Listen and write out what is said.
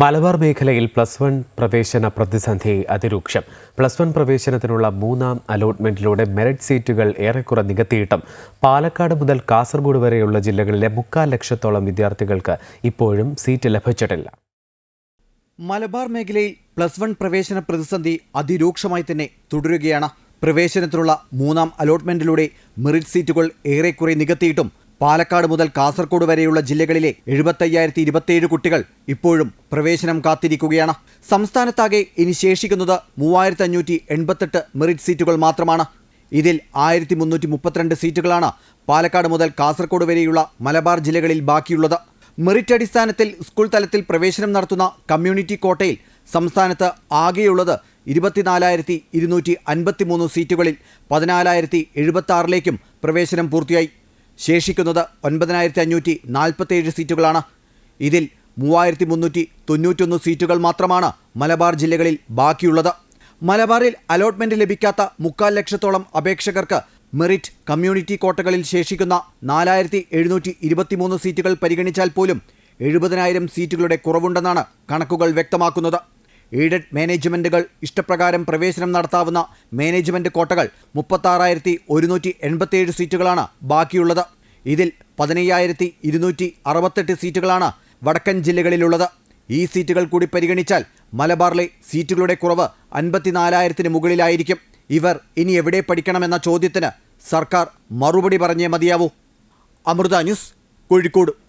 മലബാർ മേഖലയിൽ plus one പ്രവേശന പ്രതിസന്ധി അതിരൂക്ഷം. പ്ലസ് വൺ പ്രവേശനത്തിനുള്ള മൂന്നാം അലോട്ട്മെന്റിലൂടെ മെറിറ്റ് സീറ്റുകൾ ഏറെക്കുറെ നികത്തിയിട്ടും പാലക്കാട് മുതൽ കാസർഗോഡ് വരെയുള്ള ജില്ലകളിലെ മുക്കാൽ ലക്ഷത്തോളം വിദ്യാർത്ഥികൾക്ക് ഇപ്പോഴും സീറ്റ് ലഭിച്ചിട്ടില്ല. മലബാർ മേഖലയിൽ പ്ലസ് വൺ പ്രവേശന പ്രതിസന്ധി അതിരൂക്ഷമായി തന്നെ തുടരുകയാണ്. പ്രവേശനത്തിനുള്ള മൂന്നാം അലോട്ട്മെന്റിലൂടെ മെറിറ്റ് സീറ്റുകൾ ഏറെക്കുറെ നികത്തിയിട്ടും പാലക്കാട് മുതൽ കാസർഗോഡ് വരെയുള്ള ജില്ലകളിലെ എഴുപത്തയ്യായിരത്തി ഇരുപത്തിയേഴ് കുട്ടികൾ ഇപ്പോഴും പ്രവേശനം കാത്തിരിക്കുകയാണ്. സംസ്ഥാനത്താകെ ഇനി ശേഷിക്കുന്നത് മൂവായിരത്തി അഞ്ഞൂറ്റി എൺപത്തെട്ട് മെറിറ്റ് സീറ്റുകൾ മാത്രമാണ്. ഇതിൽ ആയിരത്തി മുന്നൂറ്റി മുപ്പത്തിരണ്ട് സീറ്റുകളാണ് പാലക്കാട് മുതൽ കാസർഗോഡ് വരെയുള്ള മലബാർ ജില്ലകളിൽ ബാക്കിയുള്ളത്. മെറിറ്റ് അടിസ്ഥാനത്തിൽ സ്കൂൾ തലത്തിൽ പ്രവേശനം നടത്തുന്ന കമ്മ്യൂണിറ്റി കോട്ടയിൽ സംസ്ഥാനത്ത് ആകെയുള്ളത് ഇരുപത്തിനാലായിരത്തി ഇരുന്നൂറ്റി സീറ്റുകളിൽ പതിനാലായിരത്തി എഴുപത്തി പ്രവേശനം പൂർത്തിയായി. ശേഷിക്കുന്നത് ഒൻപതിനായിരത്തി അഞ്ഞൂറ്റി നാൽപ്പത്തേഴ് സീറ്റുകളാണ്. ഇതിൽ മൂവായിരത്തി മുന്നൂറ്റി തൊണ്ണൂറ്റൊന്ന് സീറ്റുകൾ മാത്രമാണ് മലബാർ ജില്ലകളിൽ ബാക്കിയുള്ളത്. മലബാറിൽ അലോട്ട്മെന്റ് ലഭിക്കാത്ത മുക്കാൽ ലക്ഷത്തോളം അപേക്ഷകർക്ക് മെറിറ്റ് കമ്മ്യൂണിറ്റി കോട്ടകളിൽ ശേഷിക്കുന്ന നാലായിരത്തി എഴുന്നൂറ്റി ഇരുപത്തിമൂന്ന് സീറ്റുകൾ പരിഗണിച്ചാൽ പോലും എഴുപതിനായിരം സീറ്റുകളുടെ കുറവുണ്ടെന്നാണ് കണക്കുകൾ വ്യക്തമാക്കുന്നത്. എയ്ഡഡ് മാനേജ്മെന്റുകൾ ഇഷ്ടപ്രകാരം പ്രവേശനം നടത്താവുന്ന മാനേജ്മെന്റ് കോട്ടകൾ മുപ്പത്താറായിരത്തി ഒരുന്നൂറ്റി സീറ്റുകളാണ് ബാക്കിയുള്ളത്. ഇതിൽ പതിനയ്യായിരത്തി ഇരുന്നൂറ്റി അറുപത്തെട്ട് സീറ്റുകളാണ് വടക്കൻ ജില്ലകളിലുള്ളത്. ഈ സീറ്റുകൾ കൂടി പരിഗണിച്ചാൽ മലബാറിലെ സീറ്റുകളുടെ കുറവ് അൻപത്തിനാലായിരത്തിന് മുകളിലായിരിക്കും. ഇവർ ഇനി എവിടെ പഠിക്കണമെന്ന ചോദ്യത്തിന് സർക്കാർ മറുപടി പറഞ്ഞേ മതിയാവൂ. അമൃത ന്യൂസ് കോഴിക്കോട്.